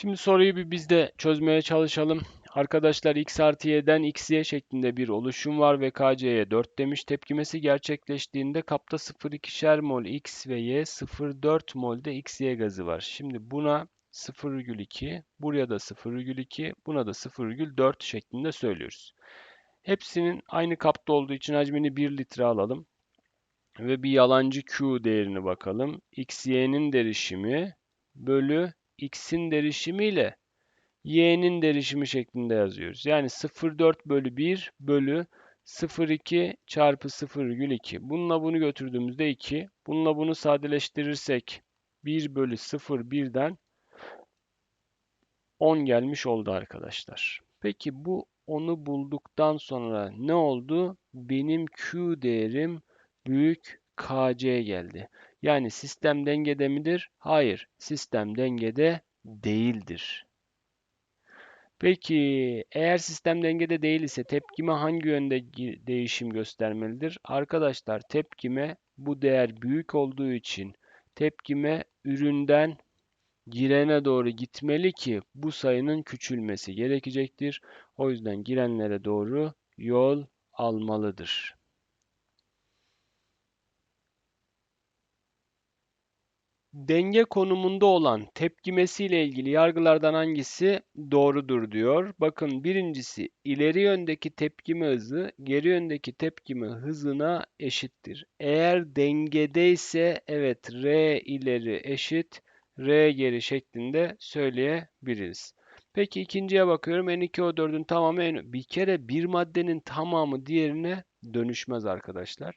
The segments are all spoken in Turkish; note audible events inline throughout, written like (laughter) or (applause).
Şimdi soruyu bir biz de çözmeye çalışalım. Arkadaşlar x artı y'den xy şeklinde bir oluşum var ve kc'ye 4 demiş. Tepkimesi gerçekleştiğinde kapta 0,2'şer mol x ve y 0,4 mol de xy gazı var. Şimdi buna 0,2, buraya da 0,2, buna da 0,4 şeklinde söylüyoruz. Hepsinin aynı kapta olduğu için hacmini 1 litre alalım. Ve bir yalancı Q değerini bakalım. XY'nin derişimi bölü X'in derişimiyle Y'nin derişimi şeklinde yazıyoruz. Yani 0,4 bölü 1 bölü 0,2 çarpı 0,2. Bununla bunu götürdüğümüzde 2. Bununla bunu sadeleştirirsek 1 bölü 0 birden 10 gelmiş oldu arkadaşlar. Peki bu onu bulduktan sonra ne oldu? Benim Q değerim büyük KC geldi. Yani sistem dengede midir? Hayır, sistem dengede değildir. Peki eğer sistem dengede değil ise tepkime hangi yönde değişim göstermelidir? Arkadaşlar tepkime bu değer büyük olduğu için tepkime üründen girene doğru gitmeli ki bu sayının küçülmesi gerekecektir. O yüzden girenlere doğru yol almalıdır. Denge konumunda olan tepkimesiyle ilgili yargılardan hangisi doğrudur diyor. Bakın birincisi ileri yöndeki tepkime hızı geri yöndeki tepkime hızına eşittir. Eğer dengedeyse evet R ileri eşit R geri şeklinde söyleyebiliriz. Peki ikinciye bakıyorum. N2O4'ün tamamı N... Bir kere bir maddenin tamamı diğerine dönüşmez arkadaşlar.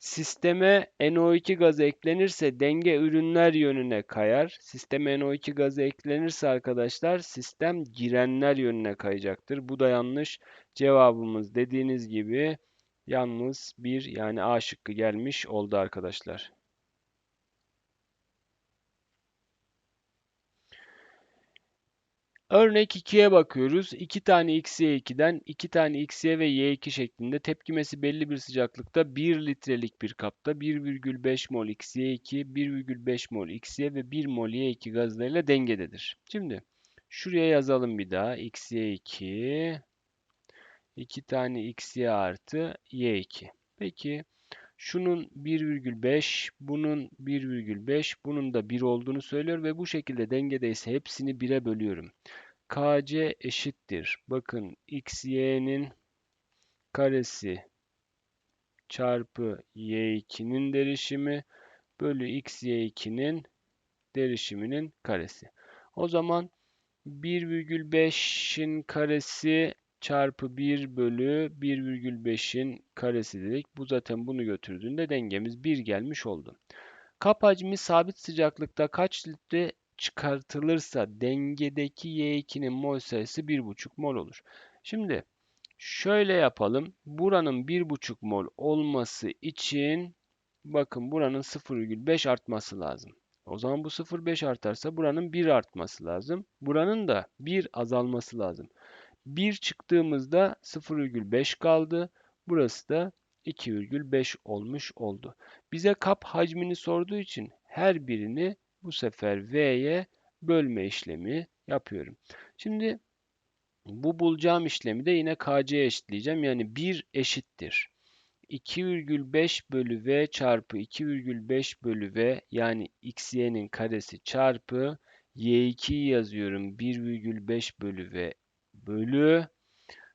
Sisteme NO2 gazı eklenirse denge ürünler yönüne kayar. Sisteme NO2 gazı eklenirse arkadaşlar sistem girenler yönüne kayacaktır. Bu da yanlış. Cevabımız dediğiniz gibi yalnız bir yani A şıkkı gelmiş oldu arkadaşlar. Örnek 2'ye bakıyoruz. 2 tane xy2'den 2 tane xy ve y2 şeklinde tepkimesi belli bir sıcaklıkta 1 litrelik bir kapta 1,5 mol xy2, 1,5 mol xy ve 1 mol y2 gazlarıyla dengededir. Şimdi şuraya yazalım bir daha. xy2 2 tane xy artı y2. Peki şunun 1,5, bunun 1,5, bunun da 1 olduğunu söylüyor ve bu şekilde dengedeyse hepsini 1'e bölüyorum. KC eşittir. Bakın xy'nin karesi çarpı y2'nin derişimi bölü xy2'nin derişiminin karesi. O zaman 1,5'in karesi çarpı 1 bölü 1,5'in karesi dedik. Bu zaten bunu götürdüğünde dengemiz 1 gelmiş oldu. Kap hacmi sabit sıcaklıkta kaç litre çıkartılırsa dengedeki Y2'nin mol sayısı 1,5 mol olur. Şimdi şöyle yapalım. Buranın 1,5 mol olması için bakın buranın 0,5 artması lazım. O zaman bu 0,5 artarsa buranın 1 artması lazım. Buranın da 1 azalması lazım. 1 çıktığımızda 0,5 kaldı. Burası da 2,5 olmuş oldu. Bize kap hacmini sorduğu için her birini bu sefer V'ye bölme işlemi yapıyorum. Şimdi bu bulacağım işlemi de yine KC'ye eşitleyeceğim. Yani 1 eşittir. 2,5 bölü V çarpı 2,5 bölü V yani xy'nin karesi çarpı y2'yi yazıyorum. 1,5 bölü V bölü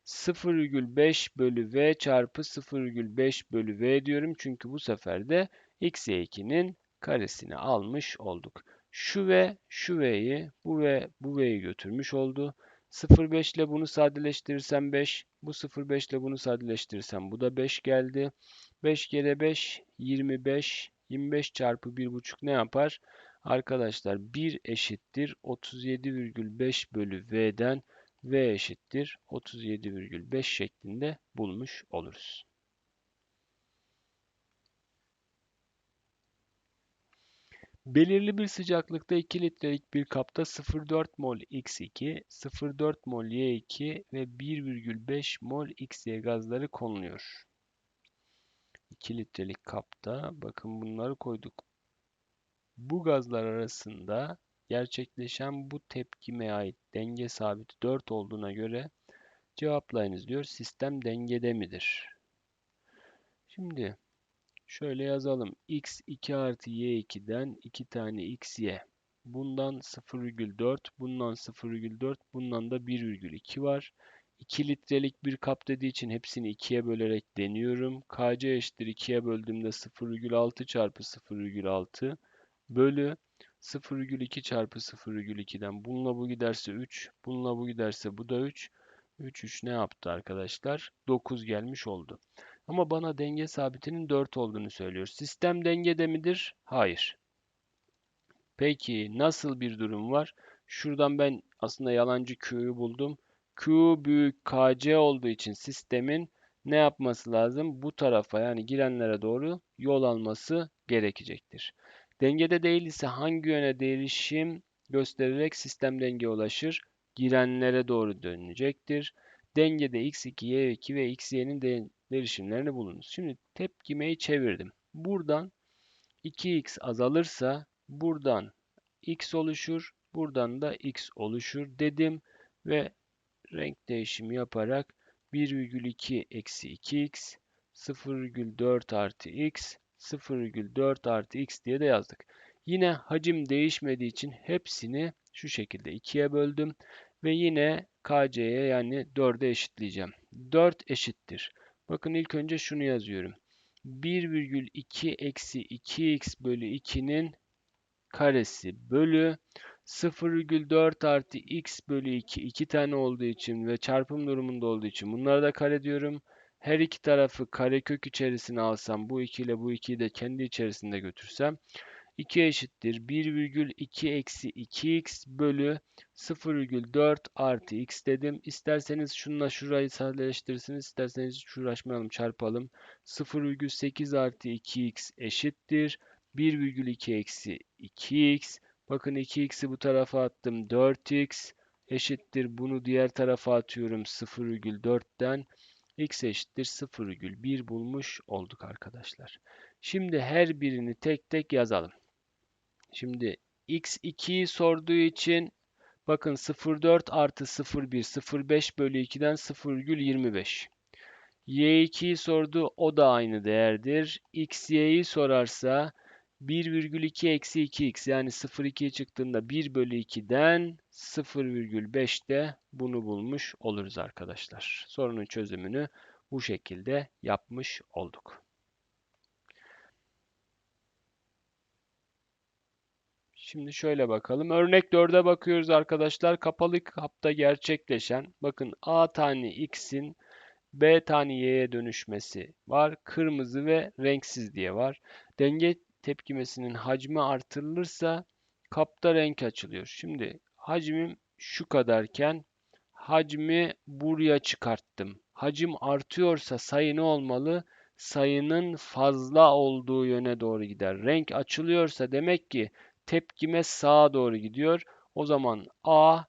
0,5 bölü v çarpı 0,5 bölü v diyorum. Çünkü bu sefer de x 2'nin karesini almış olduk. Şu v, şu v'yi, bu v, bu v'yi götürmüş oldu. 0,5 ile bunu sadeleştirirsem 5, bu 0,5 ile bunu sadeleştirirsem bu da 5 geldi. 5 kere 5, 25, 25 çarpı 1,5 ne yapar? Arkadaşlar 1 eşittir 37,5 bölü v'den V eşittir 37,5 şeklinde bulmuş oluruz. Belirli bir sıcaklıkta 2 litrelik bir kapta 0,4 mol X2, 0,4 mol Y2 ve 1,5 mol XY gazları konuluyor. 2 litrelik kapta bakın bunları koyduk. Bu gazlar arasında gerçekleşen bu tepkime ait denge sabiti 4 olduğuna göre cevaplayınız diyor. Sistem dengede midir? Şimdi şöyle yazalım. x 2 artı y2'den 2 tane xy. Bundan 0,4, bundan 0,4, bundan da 1,2 var. 2 litrelik bir kap dediği için hepsini 2'ye bölerek deniyorum. KC eşittir 2'ye böldüğümde 0,6 çarpı 0,6 bölü 0,2 çarpı 0,2'den bununla bu giderse 3, bununla bu giderse bu da 3. 3, 3 ne yaptı arkadaşlar? 9 gelmiş oldu. Ama bana denge sabitinin 4 olduğunu söylüyor. Sistem dengede midir? Hayır. Peki nasıl bir durum var? Şuradan ben aslında yalancı Q'yu buldum. Q büyük KC olduğu için sistemin ne yapması lazım? Bu tarafa yani girenlere doğru yol alması gerekecektir. Dengede değil ise hangi yöne değişim göstererek sistem denge ulaşır? Girenlere doğru dönecektir. Dengede x2, y2 ve xy'nin de değişimlerini bulunuz. Şimdi tepkimeyi çevirdim. Buradan 2x azalırsa buradan x oluşur, buradan da x oluşur dedim ve renk değişimi yaparak 1,2 eksi 2x 0,4 artı x 0,4 artı x diye de yazdık. Yine hacim değişmediği için hepsini şu şekilde 2'ye böldüm ve yine kc'ye yani 4'e eşitleyeceğim. 4 eşittir. Bakın ilk önce şunu yazıyorum. 1,2 eksi 2x bölü 2'nin karesi bölü 0,4 artı x bölü 2 iki tane olduğu için ve çarpım durumunda olduğu için bunları da kare diyorum. Her iki tarafı karekök içerisine alsam bu 2 ile bu 2'yi de kendi içerisinde götürsem 2 eşittir 1,2 eksi 2x bölü 0,4 artı x dedim. İsterseniz şununla şurayı sadeleştirirsiniz. İsterseniz hiç uğraşmayalım çarpalım. 0,8 artı 2x eşittir. 1,2 eksi 2x. Bakın 2x'i bu tarafa attım. 4x eşittir. Bunu diğer tarafa atıyorum 0,4'ten. X eşittir 0,1 bulmuş olduk arkadaşlar. Şimdi her birini tek tek yazalım. Şimdi x2'yi sorduğu için bakın 0,4 artı 0,1 0,5 bölü 2'den 0,25. y2'yi sordu o da aynı değerdir. x y'yi sorarsa 1,2 eksi 2x yani 0,2'ye çıktığında 1 bölü 2'den 0,5'te bunu bulmuş oluruz arkadaşlar. Sorunun çözümünü bu şekilde yapmış olduk. Şimdi şöyle bakalım. Örnek 4'e bakıyoruz arkadaşlar. Kapalı kapta gerçekleşen bakın A tane X'in B tane Y'ye dönüşmesi var. Kırmızı ve renksiz diye var. Denge tepkimesinin hacmi artırılırsa kapta renk açılıyor. Şimdi hacmim şu kadarken hacmi buraya çıkarttım. Hacim artıyorsa sayı ne olmalı? Sayının fazla olduğu yöne doğru gider. Renk açılıyorsa demek ki tepkime sağa doğru gidiyor. O zaman A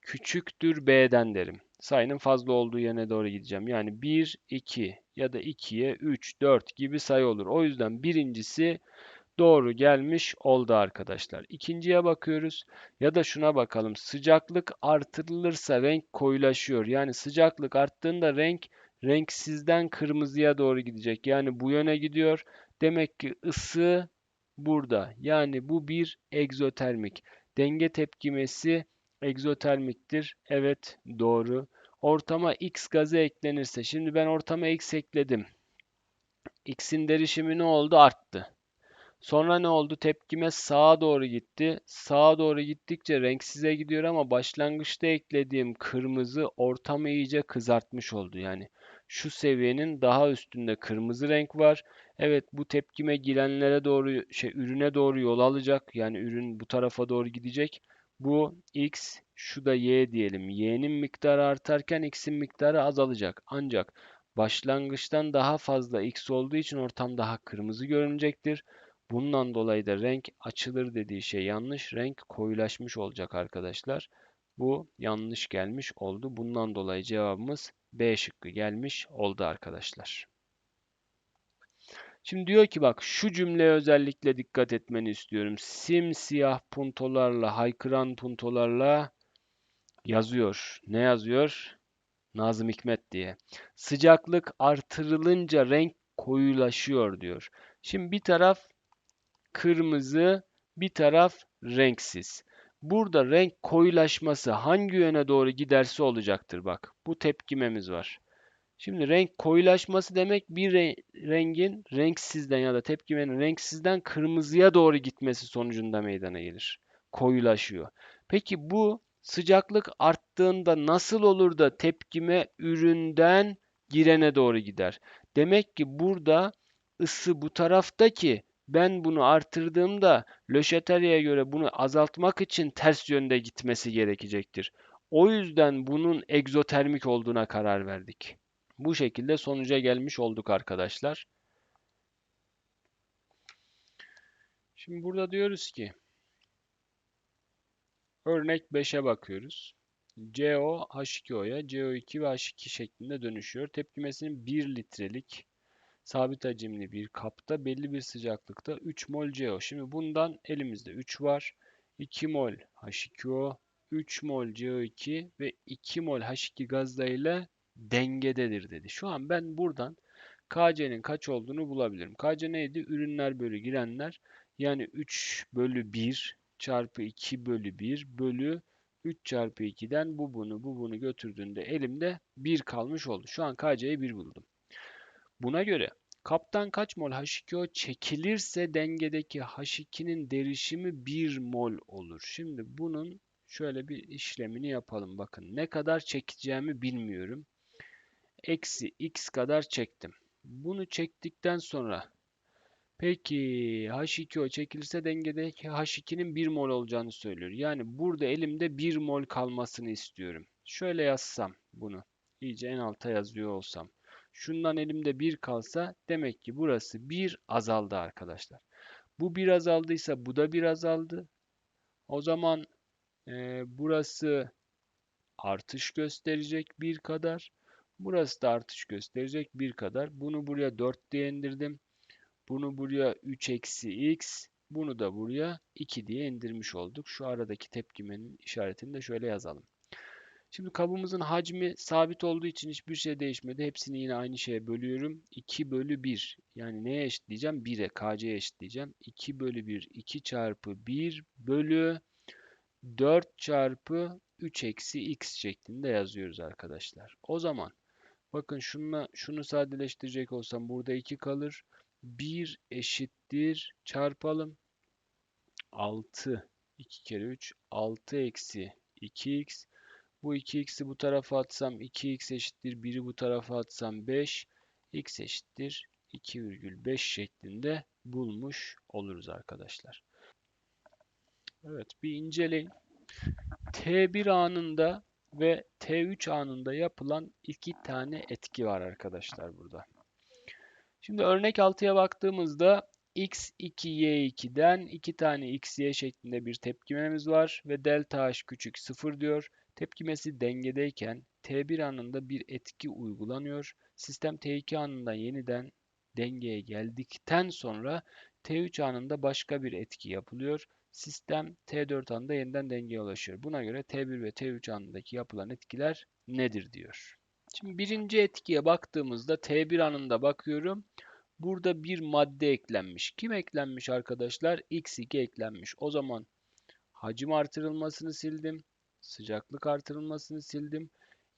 küçüktür B'den derim. Sayının fazla olduğu yöne doğru gideceğim. Yani 1, 2 ya da 2'ye 3, 4 gibi sayı olur. O yüzden birincisi doğru gelmiş oldu arkadaşlar. İkinciye bakıyoruz. Ya da şuna bakalım. Sıcaklık artırılırsa renk koyulaşıyor. Yani sıcaklık arttığında renk renksizden kırmızıya doğru gidecek. Yani bu yöne gidiyor. Demek ki ısı burada. Yani bu bir egzotermik. Denge tepkimesi egzotermiktir. Evet doğru. Ortama X gazı eklenirse. Şimdi ben ortama X ekledim. X'in derişimi ne oldu? Arttı. Sonra ne oldu? Tepkime sağa doğru gitti. Sağa doğru gittikçe renksize gidiyor ama başlangıçta eklediğim kırmızı ortamı iyice kızartmış oldu. Yani şu seviyenin daha üstünde kırmızı renk var. Evet bu tepkime girenlere doğru şey ürüne doğru yol alacak. Yani ürün bu tarafa doğru gidecek. Bu x, şu da y diyelim. y'nin miktarı artarken x'in miktarı azalacak. Ancak başlangıçtan daha fazla x olduğu için ortam daha kırmızı görünecektir. Bundan dolayı da renk açılır dediği şey yanlış. Renk koyulaşmış olacak arkadaşlar. Bu yanlış gelmiş oldu. Bundan dolayı cevabımız B şıkkı gelmiş oldu arkadaşlar. Şimdi diyor ki bak şu cümleye özellikle dikkat etmeni istiyorum. Simsiyah puntolarla, haykıran puntolarla yazıyor. Ne yazıyor? Nazım Hikmet diye. Sıcaklık artırılınca renk koyulaşıyor diyor. Şimdi bir taraf kırmızı, bir taraf renksiz. Burada renk koyulaşması hangi yöne doğru giderse olacaktır bak. Bu tepkimemiz var. Şimdi renk koyulaşması demek bir re rengin renksizden ya da tepkimenin renksizden kırmızıya doğru gitmesi sonucunda meydana gelir. Koyulaşıyor. Peki bu sıcaklık arttığında nasıl olur da tepkime üründen girene doğru gider? Demek ki burada ısı bu taraftaki ben bunu artırdığımda Le göre bunu azaltmak için ters yönde gitmesi gerekecektir. O yüzden bunun egzotermik olduğuna karar verdik. Bu şekilde sonuca gelmiş olduk arkadaşlar. Şimdi burada diyoruz ki örnek 5'e bakıyoruz. CO H2O'ya CO2 ve H2 şeklinde dönüşüyor. Tepkimesinin 1 litrelik sabit hacimli bir kapta belli bir sıcaklıkta 3 mol CO. Şimdi bundan elimizde 3 var. 2 mol H2O, 3 mol CO2 ve 2 mol H2 gazlarıyla dengededir dedi. Şu an ben buradan KC'nin kaç olduğunu bulabilirim. KC neydi? Ürünler bölü girenler. Yani 3 bölü 1 çarpı 2 bölü 1 bölü 3 çarpı 2'den bu bunu bu bunu götürdüğünde elimde 1 kalmış oldu. Şu an KC'yi 1 buldum. Buna göre kaptan kaç mol H2O çekilirse dengedeki H2'nin derişimi 1 mol olur. Şimdi bunun şöyle bir işlemini yapalım. Bakın ne kadar çekeceğimi bilmiyorum eksi x kadar çektim. Bunu çektikten sonra peki H2O çekilirse dengedeki H2'nin 1 mol olacağını söylüyor. Yani burada elimde 1 mol kalmasını istiyorum. Şöyle yazsam bunu. iyice en alta yazıyor olsam. Şundan elimde 1 kalsa demek ki burası 1 azaldı arkadaşlar. Bu 1 azaldıysa bu da 1 azaldı. O zaman e, burası artış gösterecek 1 kadar. Burası da artış gösterecek bir kadar. Bunu buraya 4 diye indirdim. Bunu buraya 3 eksi x. Bunu da buraya 2 diye indirmiş olduk. Şu aradaki tepkimenin işaretini de şöyle yazalım. Şimdi kabımızın hacmi sabit olduğu için hiçbir şey değişmedi. Hepsini yine aynı şeye bölüyorum. 2 bölü 1. Yani neye eşitleyeceğim? 1'e, kc'ye eşitleyeceğim. 2 bölü 1, 2 çarpı 1 bölü 4 çarpı 3 eksi x şeklinde yazıyoruz arkadaşlar. O zaman Bakın şunla, şunu sadeleştirecek olsam burada 2 kalır. 1 eşittir çarpalım. 6 2 kere 3 6 eksi 2x bu 2x'i bu tarafa atsam 2x eşittir 1'i bu tarafa atsam 5 x eşittir 2,5 şeklinde bulmuş oluruz arkadaşlar. Evet bir inceleyin. T1 anında ve T3 anında yapılan iki tane etki var arkadaşlar burada. Şimdi örnek 6'ya baktığımızda x2y2'den iki tane xy şeklinde bir tepkimemiz var ve delta h küçük 0 diyor. Tepkimesi dengedeyken T1 anında bir etki uygulanıyor. Sistem T2 anında yeniden dengeye geldikten sonra T3 anında başka bir etki yapılıyor sistem T4 anında yeniden dengeye ulaşıyor. Buna göre T1 ve T3 anındaki yapılan etkiler nedir diyor. Şimdi birinci etkiye baktığımızda T1 anında bakıyorum. Burada bir madde eklenmiş. Kim eklenmiş arkadaşlar? X2 eklenmiş. O zaman hacim artırılmasını sildim. Sıcaklık artırılmasını sildim.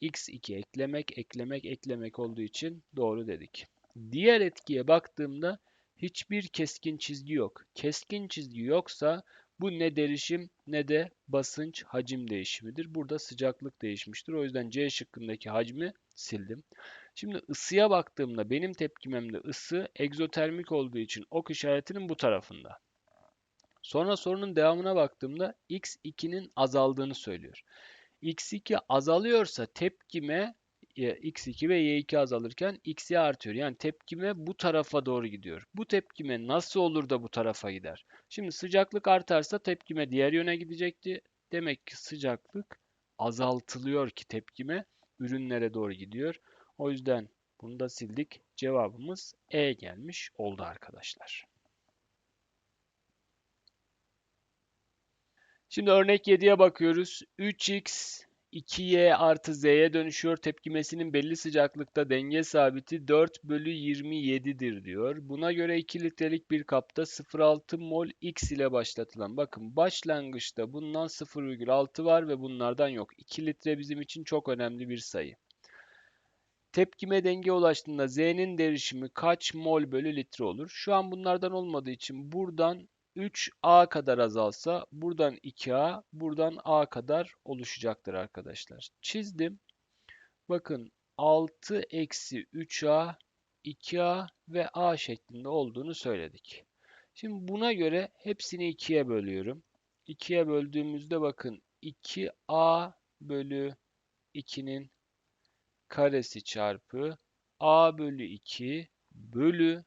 X2 eklemek, eklemek, eklemek olduğu için doğru dedik. Diğer etkiye baktığımda hiçbir keskin çizgi yok. Keskin çizgi yoksa bu ne derişim ne de basınç hacim değişimidir. Burada sıcaklık değişmiştir. O yüzden C şıkkındaki hacmi sildim. Şimdi ısıya baktığımda benim tepkimemde ısı egzotermik olduğu için ok işaretinin bu tarafında. Sonra sorunun devamına baktığımda x2'nin azaldığını söylüyor. x2 azalıyorsa tepkime x2 ve y2 azalırken xy artıyor. Yani tepkime bu tarafa doğru gidiyor. Bu tepkime nasıl olur da bu tarafa gider? Şimdi sıcaklık artarsa tepkime diğer yöne gidecekti. Demek ki sıcaklık azaltılıyor ki tepkime ürünlere doğru gidiyor. O yüzden bunu da sildik. Cevabımız E gelmiş oldu arkadaşlar. Şimdi örnek 7'ye bakıyoruz. 3x 2y artı z'ye dönüşüyor. Tepkimesinin belli sıcaklıkta denge sabiti 4 bölü 27'dir diyor. Buna göre 2 litrelik bir kapta 0,6 mol x ile başlatılan. Bakın başlangıçta bundan 0,6 var ve bunlardan yok. 2 litre bizim için çok önemli bir sayı. Tepkime denge ulaştığında Z'nin derişimi kaç mol bölü litre olur? Şu an bunlardan olmadığı için buradan 3A kadar azalsa buradan 2A, buradan A kadar oluşacaktır arkadaşlar. Çizdim. Bakın 6 eksi 3A, 2A ve A şeklinde olduğunu söyledik. Şimdi buna göre hepsini 2'ye bölüyorum. 2'ye böldüğümüzde bakın 2A bölü 2'nin karesi çarpı A bölü 2 bölü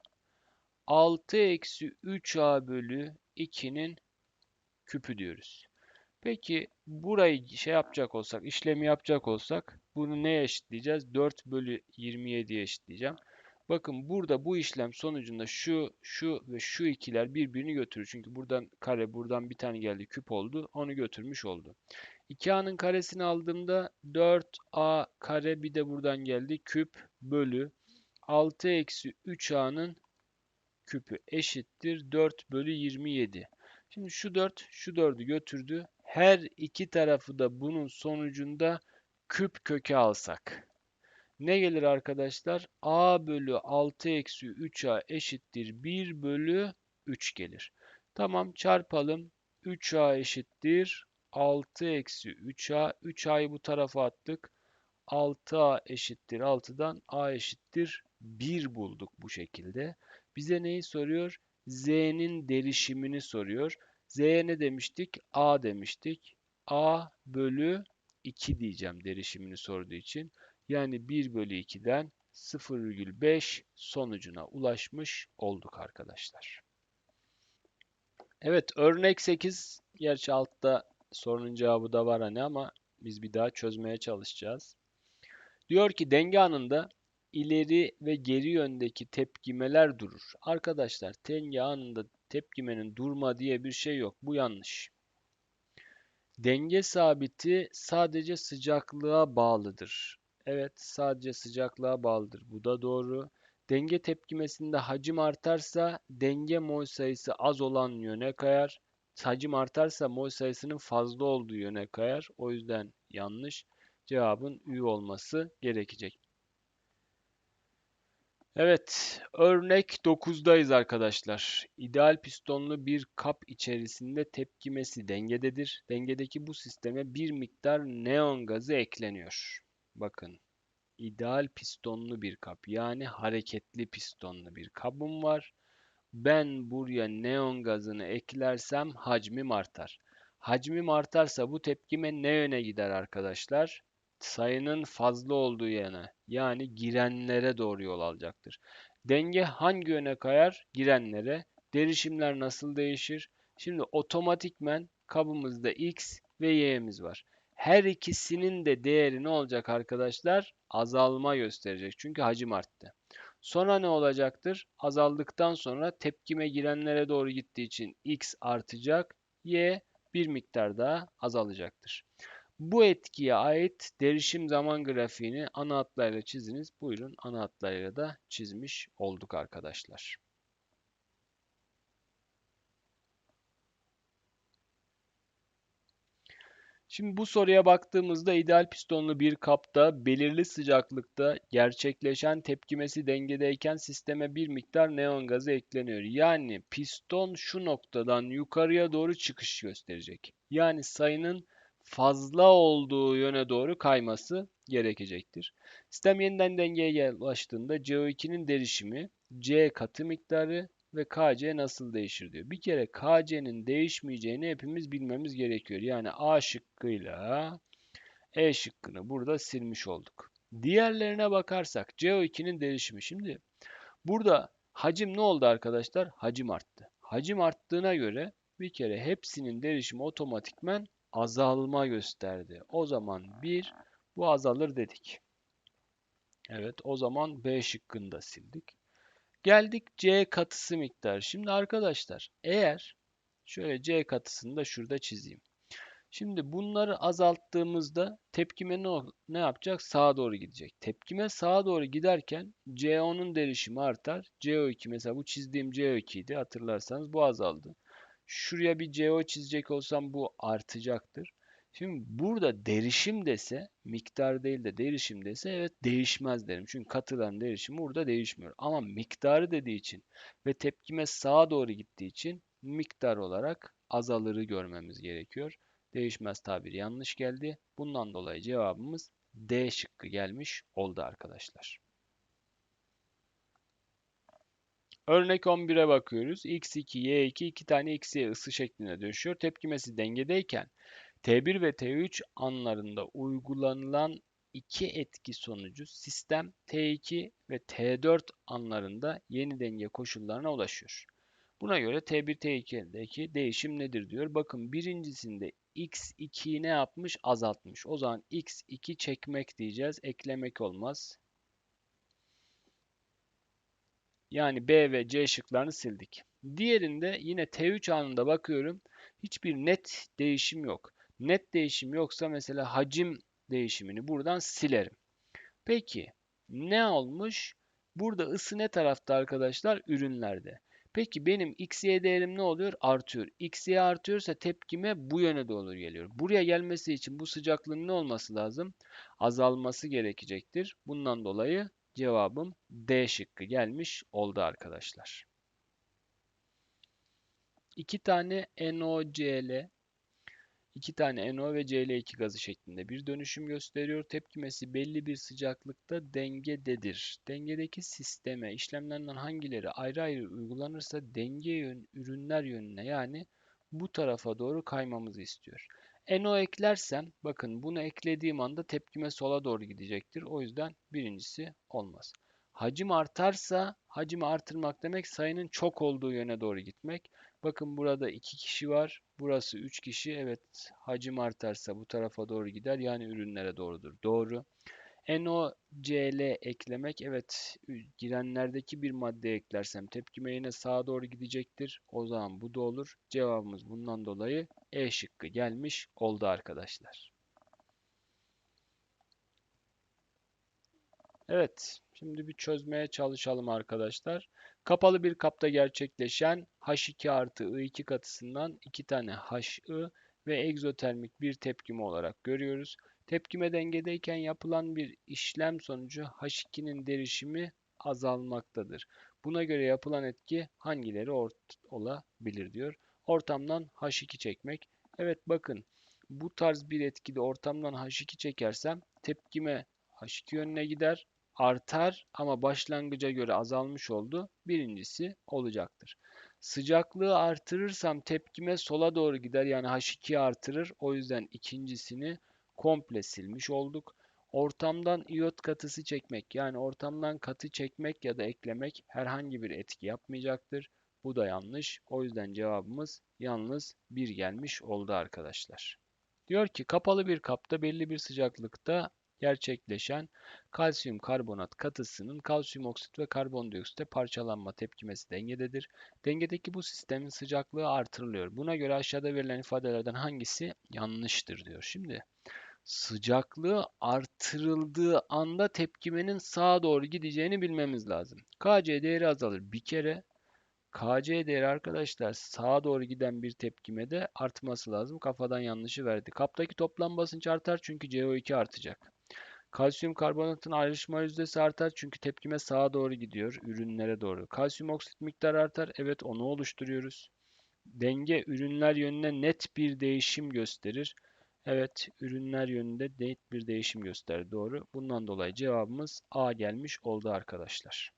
6 eksi 3a bölü 2'nin küpü diyoruz. Peki burayı şey yapacak olsak, işlemi yapacak olsak bunu neye eşitleyeceğiz? 4 bölü 27'ye eşitleyeceğim. Bakın burada bu işlem sonucunda şu, şu ve şu ikiler birbirini götürür. Çünkü buradan kare, buradan bir tane geldi küp oldu. Onu götürmüş oldu. 2a'nın karesini aldığımda 4a kare bir de buradan geldi küp bölü 6 eksi 3a'nın küpü eşittir 4 bölü 27. Şimdi şu 4 şu 4'ü götürdü. Her iki tarafı da bunun sonucunda küp köke alsak. Ne gelir arkadaşlar? a bölü 6 eksi 3a eşittir 1 bölü 3 gelir. Tamam çarpalım. 3a eşittir 6 eksi 3a. 3a'yı bu tarafa attık. 6a eşittir 6'dan a eşittir 1 bulduk bu şekilde. Bize neyi soruyor? Z'nin derişimini soruyor. Z'ye ne demiştik? A demiştik. A bölü 2 diyeceğim derişimini sorduğu için. Yani 1 bölü 2'den 0,5 sonucuna ulaşmış olduk arkadaşlar. Evet örnek 8. Gerçi altta sorunun cevabı da var hani ama biz bir daha çözmeye çalışacağız. Diyor ki denge anında ileri ve geri yöndeki tepkimeler durur. Arkadaşlar denge anında tepkimenin durma diye bir şey yok. Bu yanlış. Denge sabiti sadece sıcaklığa bağlıdır. Evet sadece sıcaklığa bağlıdır. Bu da doğru. Denge tepkimesinde hacim artarsa denge mol sayısı az olan yöne kayar. Hacim artarsa mol sayısının fazla olduğu yöne kayar. O yüzden yanlış. Cevabın Ü olması gerekecek. Evet, örnek 9'dayız arkadaşlar. İdeal pistonlu bir kap içerisinde tepkimesi dengededir. Dengedeki bu sisteme bir miktar neon gazı ekleniyor. Bakın, ideal pistonlu bir kap yani hareketli pistonlu bir kabım var. Ben buraya neon gazını eklersem hacmim artar. Hacmim artarsa bu tepkime ne yöne gider arkadaşlar? Sayının fazla olduğu yana yani girenlere doğru yol alacaktır. Denge hangi yöne kayar? Girenlere. Derişimler nasıl değişir? Şimdi otomatikmen kabımızda x ve y'miz var. Her ikisinin de değeri ne olacak arkadaşlar? Azalma gösterecek. Çünkü hacim arttı. Sonra ne olacaktır? Azaldıktan sonra tepkime girenlere doğru gittiği için x artacak. Y bir miktar daha azalacaktır. Bu etkiye ait derişim zaman grafiğini ana hatlarıyla çiziniz. Buyurun ana hatlarıyla da çizmiş olduk arkadaşlar. Şimdi bu soruya baktığımızda ideal pistonlu bir kapta belirli sıcaklıkta gerçekleşen tepkimesi dengedeyken sisteme bir miktar neon gazı ekleniyor. Yani piston şu noktadan yukarıya doğru çıkış gösterecek. Yani sayının fazla olduğu yöne doğru kayması gerekecektir. Sistem yeniden dengeye ulaştığında CO2'nin derişimi C katı miktarı ve KC nasıl değişir diyor. Bir kere KC'nin değişmeyeceğini hepimiz bilmemiz gerekiyor. Yani A şıkkıyla E şıkkını burada silmiş olduk. Diğerlerine bakarsak CO2'nin değişimi. Şimdi burada hacim ne oldu arkadaşlar? Hacim arttı. Hacim arttığına göre bir kere hepsinin değişimi otomatikmen azalma gösterdi. O zaman 1 bu azalır dedik. Evet o zaman B şıkkını da sildik. Geldik C katısı miktarı. Şimdi arkadaşlar eğer şöyle C katısını da şurada çizeyim. Şimdi bunları azalttığımızda tepkime ne, ne yapacak? Sağa doğru gidecek. Tepkime sağa doğru giderken CO''nun derişimi artar. CO2 mesela bu çizdiğim CO2 idi hatırlarsanız bu azaldı. Şuraya bir CO çizecek olsam bu artacaktır. Şimdi burada derişim dese, miktar değil de derişim dese evet değişmez derim. Çünkü katıların derişimi burada değişmiyor. Ama miktarı dediği için ve tepkime sağa doğru gittiği için miktar olarak azalırı görmemiz gerekiyor. Değişmez tabir yanlış geldi. Bundan dolayı cevabımız D şıkkı gelmiş oldu arkadaşlar. Örnek 11'e bakıyoruz. x2, y2 iki tane x'ye ısı şeklinde dönüşüyor. Tepkimesi dengedeyken T1 ve T3 anlarında uygulanılan iki etki sonucu sistem T2 ve T4 anlarında yeni denge koşullarına ulaşıyor. Buna göre T1, T2'deki değişim nedir diyor. Bakın birincisinde x2'yi ne yapmış? Azaltmış. O zaman x2 çekmek diyeceğiz. Eklemek olmaz. Yani B ve C şıklarını sildik. Diğerinde yine T3 anında bakıyorum. Hiçbir net değişim yok. Net değişim yoksa mesela hacim değişimini buradan silerim. Peki ne olmuş? Burada ısı ne tarafta arkadaşlar? Ürünlerde. Peki benim XY değerim ne oluyor? Artıyor. XY artıyorsa tepkime bu yöne doğru geliyor. Buraya gelmesi için bu sıcaklığın ne olması lazım? Azalması gerekecektir. Bundan dolayı cevabım D şıkkı gelmiş oldu arkadaşlar. İki tane NOCl İki tane NO ve Cl2 gazı şeklinde bir dönüşüm gösteriyor. Tepkimesi belli bir sıcaklıkta dengededir. Dengedeki sisteme işlemlerden hangileri ayrı ayrı uygulanırsa denge yön, ürünler yönüne yani bu tarafa doğru kaymamızı istiyor. NO eklersem bakın bunu eklediğim anda tepkime sola doğru gidecektir. O yüzden birincisi olmaz. Hacim artarsa hacimi artırmak demek sayının çok olduğu yöne doğru gitmek. Bakın burada iki kişi var. Burası üç kişi. Evet hacim artarsa bu tarafa doğru gider. Yani ürünlere doğrudur. Doğru. NOCl eklemek evet girenlerdeki bir madde eklersem tepkime yine sağa doğru gidecektir. O zaman bu da olur. Cevabımız bundan dolayı E şıkkı gelmiş oldu arkadaşlar. Evet, şimdi bir çözmeye çalışalım arkadaşlar. Kapalı bir kapta gerçekleşen H2 artı I2 katısından 2 tane HI ve egzotermik bir tepkime olarak görüyoruz. Tepkime dengedeyken yapılan bir işlem sonucu H2'nin derişimi azalmaktadır. Buna göre yapılan etki hangileri olabilir diyor. Ortamdan H2 çekmek. Evet bakın bu tarz bir etkide ortamdan H2 çekersem tepkime H2 yönüne gider artar ama başlangıca göre azalmış oldu. Birincisi olacaktır. Sıcaklığı artırırsam tepkime sola doğru gider yani H2 artırır. O yüzden ikincisini komple silmiş olduk. Ortamdan iot katısı çekmek yani ortamdan katı çekmek ya da eklemek herhangi bir etki yapmayacaktır. Bu da yanlış. O yüzden cevabımız yalnız 1 gelmiş oldu arkadaşlar. Diyor ki kapalı bir kapta belli bir sıcaklıkta gerçekleşen kalsiyum karbonat katısının kalsiyum oksit ve karbondioksitte parçalanma tepkimesi dengededir. Dengedeki bu sistemin sıcaklığı artırılıyor. Buna göre aşağıda verilen ifadelerden hangisi yanlıştır diyor. Şimdi sıcaklığı artırıldığı anda tepkimenin sağa doğru gideceğini bilmemiz lazım. Kc değeri azalır. Bir kere Kc değeri arkadaşlar sağa doğru giden bir tepkimede artması lazım. Kafadan yanlışı verdi. Kaptaki toplam basınç artar çünkü CO2 artacak. Kalsiyum karbonatın ayrışma yüzdesi artar çünkü tepkime sağa doğru gidiyor, ürünlere doğru. Kalsiyum oksit miktarı artar. Evet onu oluşturuyoruz. Denge ürünler yönüne net bir değişim gösterir. Evet ürünler yönünde net bir değişim gösterir. Doğru. Bundan dolayı cevabımız A gelmiş oldu arkadaşlar.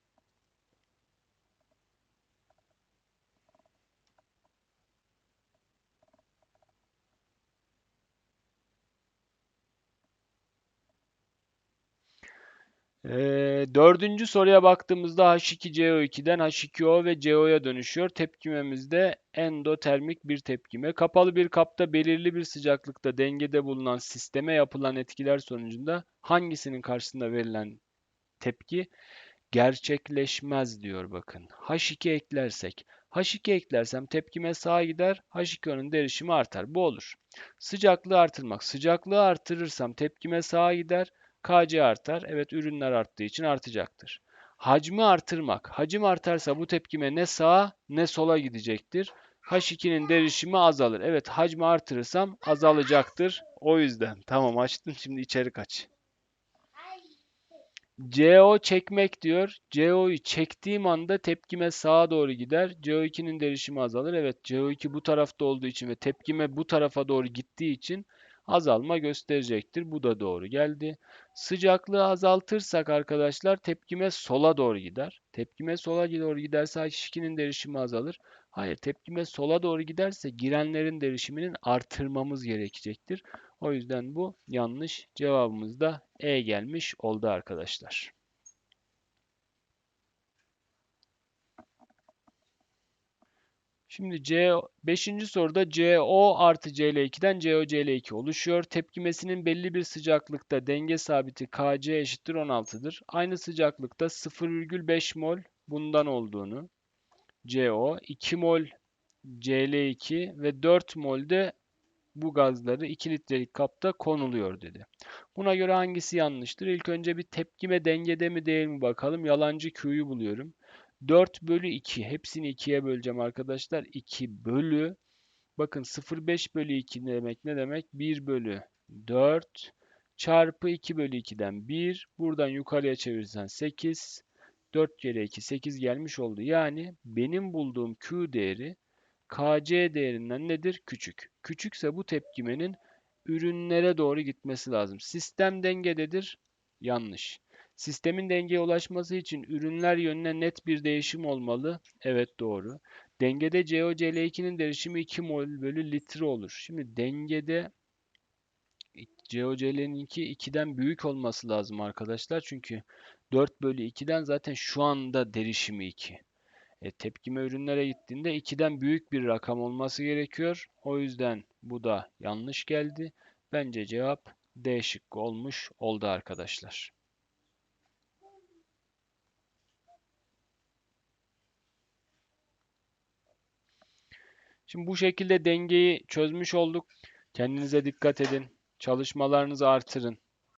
Ee, dördüncü soruya baktığımızda H2CO2'den H2O ve CO'ya dönüşüyor. Tepkimemiz de endotermik bir tepkime. Kapalı bir kapta belirli bir sıcaklıkta dengede bulunan sisteme yapılan etkiler sonucunda hangisinin karşısında verilen tepki gerçekleşmez diyor bakın. H2 eklersek. H2 eklersem tepkime sağa gider. H2O'nun derişimi artar. Bu olur. Sıcaklığı artırmak. Sıcaklığı artırırsam tepkime sağa gider. Kc artar. Evet ürünler arttığı için artacaktır. Hacmi artırmak. Hacim artarsa bu tepkime ne sağa ne sola gidecektir. H2'nin derişimi azalır. Evet hacmi artırırsam azalacaktır. O yüzden. (laughs) Tamam açtım şimdi içeri kaç. CO çekmek diyor. CO'yu çektiğim anda tepkime sağa doğru gider. CO2'nin derişimi azalır. Evet CO2 bu tarafta olduğu için ve tepkime bu tarafa doğru gittiği için azalma gösterecektir. Bu da doğru geldi. Sıcaklığı azaltırsak arkadaşlar tepkime sola doğru gider. Tepkime sola doğru giderse H2'nin derişimi azalır. Hayır tepkime sola doğru giderse girenlerin derişiminin artırmamız gerekecektir. O yüzden bu yanlış. Cevabımız da E gelmiş oldu arkadaşlar. Şimdi C 5. soruda CO artı CL2'den CO CL2 oluşuyor. Tepkimesinin belli bir sıcaklıkta denge sabiti Kc eşittir 16'dır. Aynı sıcaklıkta 0,5 mol bundan olduğunu, CO 2 mol Cl2 ve 4 mol de bu gazları 2 litrelik kapta konuluyor dedi. Buna göre hangisi yanlıştır? İlk önce bir tepkime dengede mi değil mi bakalım. Yalancı Q'yu buluyorum. 4 bölü 2. Hepsini 2'ye böleceğim arkadaşlar. 2 bölü. Bakın 0,5 bölü 2 ne demek ne demek? 1 bölü 4 çarpı 2 bölü 2'den 1. Buradan yukarıya çevirirsen 8. 4 kere 2 8 gelmiş oldu. Yani benim bulduğum Q değeri KC değerinden nedir? Küçük. Küçükse bu tepkimenin ürünlere doğru gitmesi lazım. Sistem dengededir. Yanlış. Sistemin dengeye ulaşması için ürünler yönüne net bir değişim olmalı. Evet doğru. Dengede COCl2'nin derişimi 2 mol bölü litre olur. Şimdi dengede COCl'ninki 2'den büyük olması lazım arkadaşlar. Çünkü 4 bölü 2'den zaten şu anda derişimi 2. E, tepkime ürünlere gittiğinde 2'den büyük bir rakam olması gerekiyor. O yüzden bu da yanlış geldi. Bence cevap D şıkkı olmuş oldu arkadaşlar. Şimdi bu şekilde dengeyi çözmüş olduk. Kendinize dikkat edin. Çalışmalarınızı artırın.